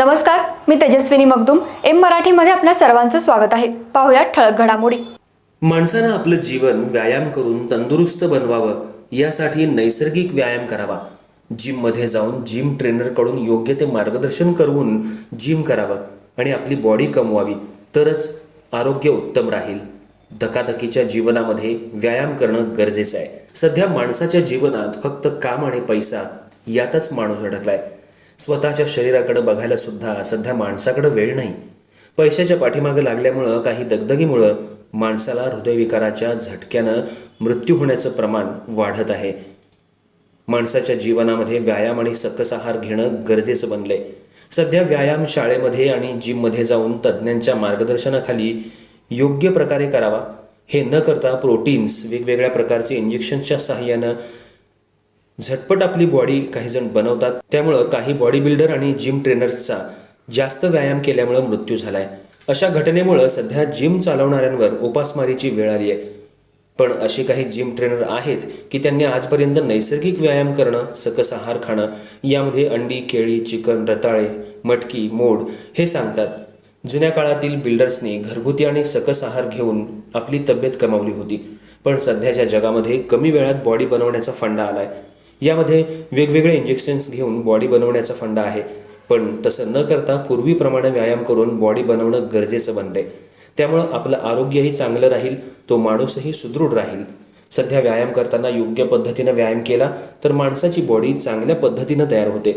नमस्कार मी तेजस्विनी मगदुम. एम मराठीमध्ये आपल्या सर्वांचं स्वागत आहे. पाहुयात ठळक घडामोडी. माणसानं आपलं जीवन व्यायाम करून तंदुरुस्त बनवावं यासाठी नैसर्गिक व्यायाम करावा. जिममध्ये जाऊन जिम ट्रेनरकडून योग्य ते मार्गदर्शन करून जिम करावं आणि आपली बॉडी कमवावी तरच आरोग्य उत्तम राहील. धकाधकीच्या जीवनामध्ये व्यायाम करणं गरजेचं आहे. सध्या माणसाच्या जीवनात फक्त काम आणि पैसा यातच माणूस अडकलाय. स्वतःच्या शरीराकडे बघायला सुद्धा सध्या माणसाकडे वेळ नाही. पैशाच्या पाठीमागे लागल्यामुळं काही दगदगीमुळं माणसाला हृदयविकाराच्या झटक्यानं मृत्यू होण्याचं प्रमाण वाढत आहे. माणसाच्या जीवनामध्ये व्यायाम आणि सकस आहार घेणं गरजेचं बनले सध्या व्यायाम शाळेमध्ये आणि जिममध्ये जाऊन तज्ज्ञांच्या मार्गदर्शनाखाली योग्य प्रकारे करावा हे न करता प्रोटीन्स वेगवेगळ्या प्रकारचे इंजेक्शन्सच्या सहाय्यानं झटपट आपली बॉडी काही जण बनवतात. त्यामुळं काही बॉडी बिल्डर आणि जिम ट्रेनर्सचा जास्त व्यायाम केल्यामुळं मृत्यू झालाय. अशा घटनेमुळं सध्या जिम चालवणाऱ्यांवर उपासमारीची वेळ आली आहे. पण असे काही जिम ट्रेनर आहेत की त्यांनी आजपर्यंत नैसर्गिक व्यायाम करणं सकस आहार खाणं यामध्ये अंडी केळी चिकन रताळे मटकी मोड हे सांगतात. जुन्या काळातील बिल्डर्सनी घरगुती आणि सकस आहार घेऊन आपली तब्येत कमावली होती. पण सध्याच्या जगामध्ये कमी वेळात बॉडी बनवण्याचा फंडा आलाय. यामध्ये वेगवेगळे इंजेक्शन्स घेऊन बॉडी बनवण्याचा फंडा आहे. पण तसं न करता पूर्वीप्रमाणे व्यायाम करून बॉडी बनवणं गरजेचं बनलंय. त्यामुळं आपलं आरोग्यही चांगलं राहील तो माणूसही सुदृढ राहील. सध्या व्यायाम करताना योग्य पद्धतीनं व्यायाम केला तर माणसाची बॉडी चांगल्या पद्धतीनं तयार होते.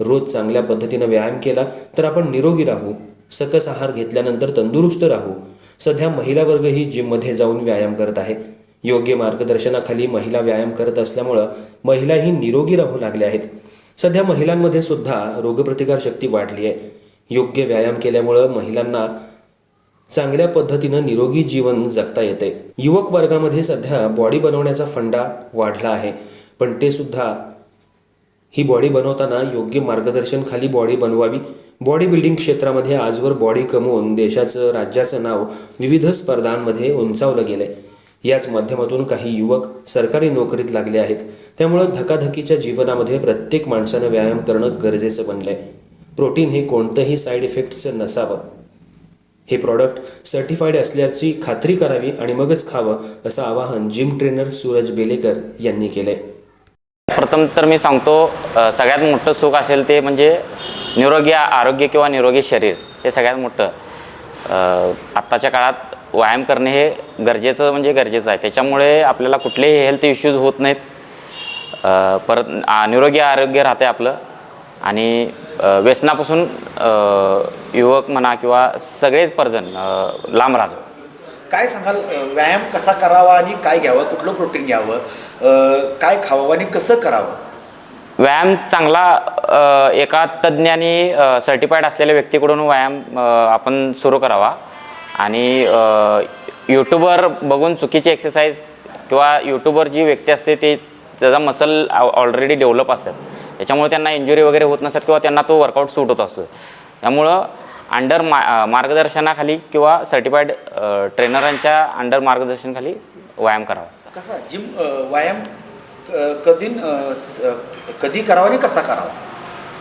रोज चांगल्या पद्धतीनं व्यायाम केला तर आपण निरोगी राहू. सकस आहार घेतल्यानंतर तंदुरुस्त राहू. सध्या महिला वर्गही जिममध्ये जाऊन व्यायाम करत आहे. योग्य मार्गदर्शनाखाली महिला व्यायाम करत असल्यामुळं महिलाही निरोगी राहू लागल्या आहेत. सध्या महिलांमध्ये सुद्धा रोगप्रतिकार शक्ती वाढली आहे. योग्य व्यायाम केल्यामुळं महिलांना चांगल्या पद्धतीनं निरोगी जीवन जगता येते युवक वर्गामध्ये सध्या बॉडी बनवण्याचा फंडा वाढला आहे. पण ते सुद्धा ही बॉडी बनवताना योग्य मार्गदर्शन खाली बॉडी बनवावी. बॉडी बिल्डिंग क्षेत्रामध्ये आजवर बॉडी कमवून देशाचं राज्याचं नाव विविध स्पर्धांमध्ये उंचावलं गेलं आहे याच माध्यमातून काही युवक सरकारी नोकरीत लागले आहेत. त्यामुळं धकाधकीच्या जीवनामध्ये प्रत्येक माणसानं व्यायाम करणं गरजेचं बनलंय. प्रोटीन हे कोणतंही साईड इफेक्टचं नसावं. हे प्रॉडक्ट सर्टिफाईड असल्याची खात्री करावी आणि मगच खावं असं आवाहन जिम ट्रेनर सूरज बेलेकर यांनी केलंय. प्रथम तर मी सांगतो सगळ्यात मोठं सुख असेल ते म्हणजे निरोगी आरोग्य किंवा निरोगी शरीर हे सगळ्यात मोठं. आत्ताच्या काळात व्यायाम करणे हे गरजेचं म्हणजे गरजेचं आहे. त्याच्यामुळे आपल्याला कुठलेही हेल्थ इश्यूज होत नाहीत. परत निरोगी आरोग्य राहते आपलं. आणि व्यसनापासून युवक म्हणा किंवा सगळेच पर्जन लांब राहतो काय सांगाल? व्यायाम कसा करावा आणि काय घ्यावं? कुठलं प्रोटीन घ्यावं? काय खावं आणि कसं करावं? व्यायाम चांगला एका तज्ज्ञाने सर्टिफाईड असलेल्या व्यक्तीकडून व्यायाम आपण सुरू करावा. आणि यूट्यूबवर बघून चुकीची एक्सरसाइज किंवा यूट्यूबवर जी व्यक्ती असते ते त्याचा मसल ऑलरेडी डेव्हलप असतात. त्याच्यामुळे त्यांना इंजुरी वगैरे होत नसतात किंवा त्यांना तो वर्कआउट सूट होत असतो त्यामुळं अंडर मा मार्गदर्शनाखाली किंवा सर्टिफाईड ट्रेनरांच्या अंडर मार्गदर्शनाखाली व्यायाम करावा. कसा? जिम व्यायाम कधी कधी करावा आणि कसा करावा?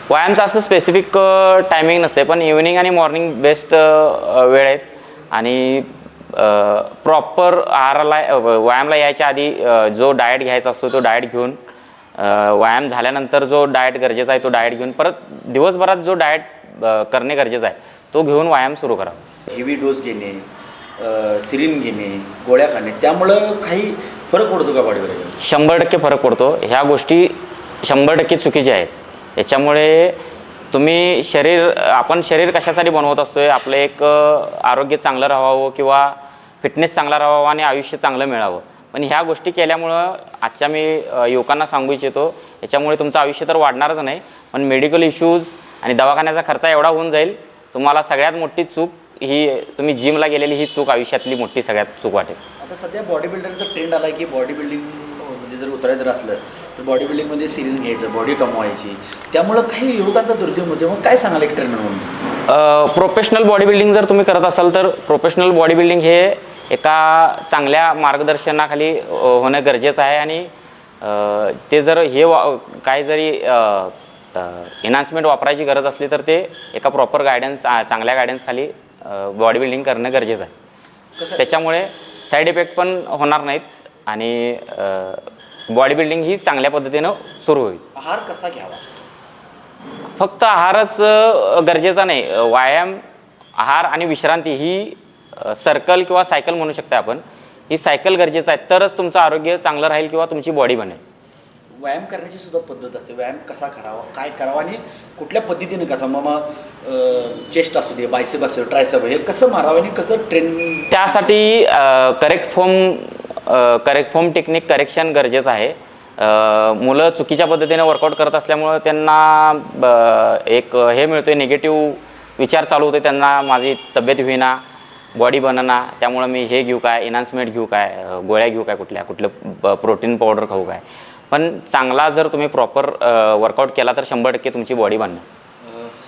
व्यायामचं असं स्पेसिफिक टायमिंग नसते पण इव्हिनिंग आणि मॉर्निंग बेस्ट वेळ आहेत. आणि प्रॉपर आहाराला व्यायामला यायच्या आधी जो डाएट घ्यायचा असतो तो डाएट घेऊन व्यायाम झाल्यानंतर जो डाएट गरजेचा आहे तो डाएट घेऊन परत दिवसभरात जो डाएट करणे गरजेचं आहे तो घेऊन व्यायाम सुरू करावा हेवी डोस घेणे सिरीन घेणे गोळ्या खाणे त्यामुळं काही फरक पडतो का बॉडीवर शंभर टक्के फरक पडतो. ह्या गोष्टी शंभर टक्के चुकीच्या आहेत. याच्यामुळे तुम्ही शरीर आपण शरीर कशासाठी बनवत असतोय? आपलं एक आरोग्य चांगलं राहावं किंवा फिटनेस चांगला राहावा आणि आयुष्य चांगलं मिळावं. पण ह्या गोष्टी केल्यामुळं आजच्या मी युवकांना सांगू इच्छितो याच्यामुळे तुमचं आयुष्य तर वाढणारच नाही पण मेडिकल इश्यूज आणि दवाखान्याचा खर्च एवढा होऊन जाईल तुम्हाला सगळ्यात मोठी चूक ही तुम्ही जिमला गेलेली ही चूक आयुष्यातली मोठी सगळ्यात चूक वाटेल. आता सध्या बॉडी बिल्डरचा ट्रेंड आला की बॉडी बिल्डिंग म्हणजे जर उतरायचं जर असलं तर बॉडी बिल्डिंगमध्ये सिरियन घ्यायचं बॉडी कमवायची. त्यामुळं काही युवकांचा दुर्दैव होते मग काय सांगाल एक ट्रेनर म्हणून? प्रोफेशनल बॉडी बिल्डिंग जर तुम्ही करत असाल तर प्रोफेशनल बॉडी बिल्डिंग हे एका चांगल्या मार्गदर्शनाखाली होणं गरजेचं आहे. आणि ते जर हे वा काय जरी एन्हान्समेंट वापरायची गरज असली तर ते एका प्रॉपर गायडन्स चांगल्या गायडन्सखाली बॉडी बिल्डिंग करणं गरजेचं आहे. त्याच्यामुळे साईड इफेक्ट पण होणार नाहीत आणि बॉडी बिल्डिंग ही चांगल्या पद्धतीनं सुरू होईल. आहार कसा घ्यावा? फक्त आहारच गरजेचा नाही. व्यायाम आहार आणि विश्रांती ही सर्कल किंवा सायकल म्हणू शकता आपण. ही सायकल गरजेचं आहे. तरच तुमचं आरोग्य चांगलं राहील किंवा तुमची बॉडी बनेल. व्यायाम करण्याची सुद्धा पद्धत असते. व्यायाम कसा करावा काय करावा आणि कुठल्या पद्धतीने कसा? मग चेस्ट असू दे बायसेप असू दे ट्रायसेप हे कसं मारावं आणि कसं ट्रेन त्यासाठी correct form correct form technique correction गरजेचं आहे. मुलं चुकीच्या पद्धतीने वर्कआउट करत असल्यामुळं त्यांना ब- एक हे मिळतं निगेटिव्ह विचार चालू होते त्यांना माझी तब्येत होईना बॉडी बनना त्यामुळं मी हे घेऊ काय एनान्समेंट घेऊ काय गोळ्या घेऊ काय कुठल्या कुठलं प्रोटीन पावडर खाऊ काय. पण चांगला जर तुम्ही प्रॉपर वर्कआउट केला तर शंभर टक्के तुमची बॉडी बनणार.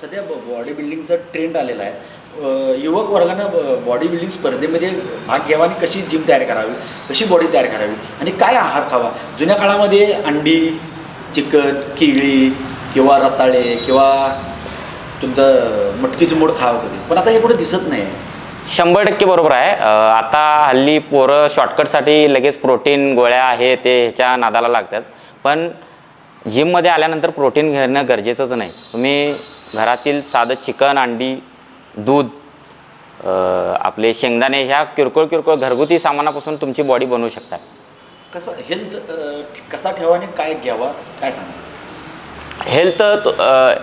सध्या बॉडी बिल्डिंगचा ट्रेंड आलेला आहे. युवक वर्गानं बॉडी बिल्डिंग स्पर्धेमध्ये भाग घ्यावा आणि कशी जिम तयार करावी कशी बॉडी तयार करावी आणि काय आहार खावा? जुन्या काळामध्ये अंडी चिकन केळी किंवा रताळे किंवा तुमचं मटकीचं मोड खावत होते. पण आता हे कुठे दिसत नाही शंभर टक्के बरोबर आहे. आता हल्ली पोरं शॉर्टकटसाठी लगेच प्रोटीन गोळ्या हे ते ह्याच्या नादाला लागतात. पण जिममध्ये आल्यानंतर प्रोटीन घेणं गरजेचंच नाही. तुम्ही घरातील साधं चिकन अंडी दूध आपले शेंगदाणे ह्या किरकोळ किरकोळ घरगुती सामानापासून तुमची बॉडी बनवू शकता. कसं हेल्थ कसा ठेवा आणि काय घ्यावा काय सांगा हेल्थ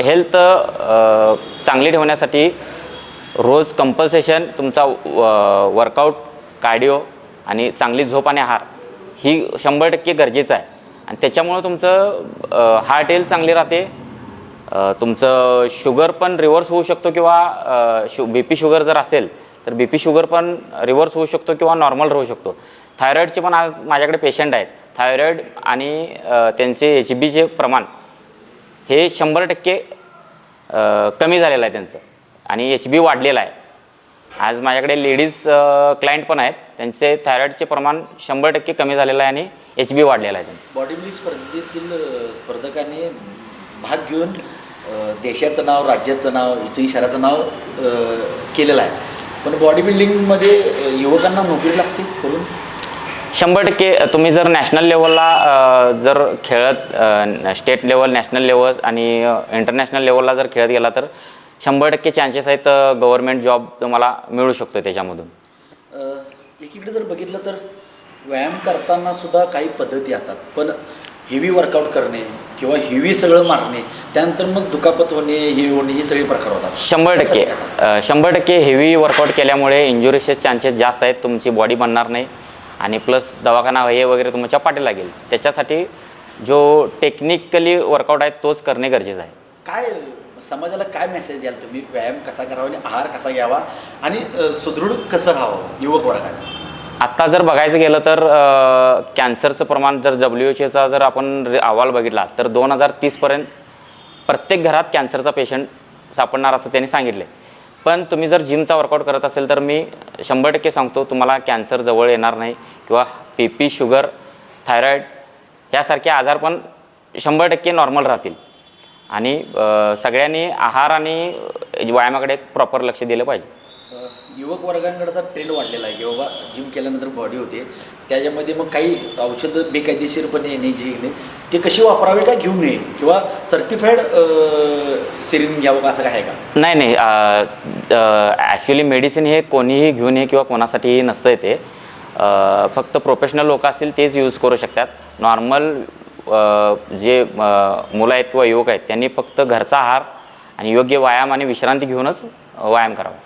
हेल्थ चांगली ठेवण्यासाठी रोज कंपल्सेशन तुमचा वर्कआउट कार्डिओ आणि चांगली झोप आणि आहार ही शंभर टक्के गरजेचं आहे. आणि त्याच्यामुळं तुमचं हार्ट हेल्थ चांगली राहते. तुमचं शुगर पण रिव्हर्स होऊ शकतो किंवा शु बी पी शुगर जर असेल तर बी पी शुगर पण रिव्हर्स होऊ शकतो किंवा नॉर्मल राहू शकतो. थायरॉईडचे पण आज माझ्याकडे पेशंट आहेत. थायरॉईड आणि त्यांचे एच बीचे प्रमाण हे शंभर टक्के कमी झालेलं आहे त्यांचं. आणि एच बी वाढलेलं आहे. आज माझ्याकडे लेडीज क्लायंट पण आहेत. त्यांचे थायरॉईडचे प्रमाण शंभर टक्के कमी झालेलं आहे आणि एच बी वाढलेलं आहे त्यांचं. बॉडी बिल्डिंग स्पर्धेतील स्पर्धकांनी भाग घेऊन देशाचं नाव राज्याचं नाव शहराचं नाव केलेलं आहे. पण बॉडी बिल्डिंगमध्ये युवकांना नोकरी लागते करून? शंभर टक्के तुम्ही जर नॅशनल लेवलला जर खेळत स्टेट लेवल नॅशनल लेवल आणि इंटरनॅशनल लेवलला जर खेळत गेला तर शंभर टक्के चान्सेस आहेत गव्हर्मेंट जॉब तुम्हाला मिळू शकतो त्याच्यामधून. एकीकडे जर बघितलं तर व्यायाम करताना सुद्धा काही पद्धती असतात. पण हेवी वर्कआउट करणे किंवा हेवी सगळं मारणे त्यानंतर मग दुखापत होणे हे होणे हे सगळे प्रकार होतात. शंभर टक्के. शंभर टक्के हेवी वर्कआउट केल्यामुळे इंजुरीचे चान्सेस जास्त आहेत तुमची बॉडी बनणार नाही. आणि प्लस दवाखाना हे वगैरे तुमच्या पाठी लागेल. त्याच्यासाठी जो टेक्निकली वर्कआउट आहे तोच करणे गरजेचं आहे. काय समाजाला काय मेसेज द्याल तुम्ही? व्यायाम कसा करावा आणि आहार कसा घ्यावा? आणि सुदृढ कसं राहावं? युवक वर्गाने आत्ता जर बघायचं गेलं तर कॅन्सरचं प्रमाण जर डब्ल्यू एच एचा जर आपण अहवाल बघितला तर दोन हजार तीसपर्यंत प्रत्येक घरात कॅन्सरचा पेशंट सापडणार असं त्यांनी सांगितले पण तुम्ही जर जिमचा वर्कआउट करत असेल तर मी शंभर टक्के सांगतो तुम्हाला कॅन्सर जवळ येणार नाही किंवा पी पी शुगर थायरॉईड यासारखे आजार पण शंभर टक्के नॉर्मल राहतील. आणि सगळ्यांनी आहार आणि व्यायामाकडे प्रॉपर लक्ष दिलं पाहिजे. युवक वर्गांकडचा ट्रेंड वाढलेला आहे की बाबा जिम केल्यानंतर बॉडी होते. त्याच्यामध्ये मग काही औषधं बेकायदेशीरपणे येणे जी घेणे ते कशी वापरावे का घेऊ नये? किंवा सर्टिफाईड सिरिन घ्यावं का असं काय आहे का? नाही नाही ॲक्च्युली मेडिसिन हे कोणीही घेऊन ये किंवा कोणासाठीही नसतं ते. फक्त प्रोफेशनल लोक असतील तेच यूज करू शकतात. नॉर्मल जे मुलं आहेत किंवा युवक आहेत त्यांनी फक्त घरचा आहार आणि योग्य व्यायाम आणि विश्रांती घेऊनच व्यायाम करावा.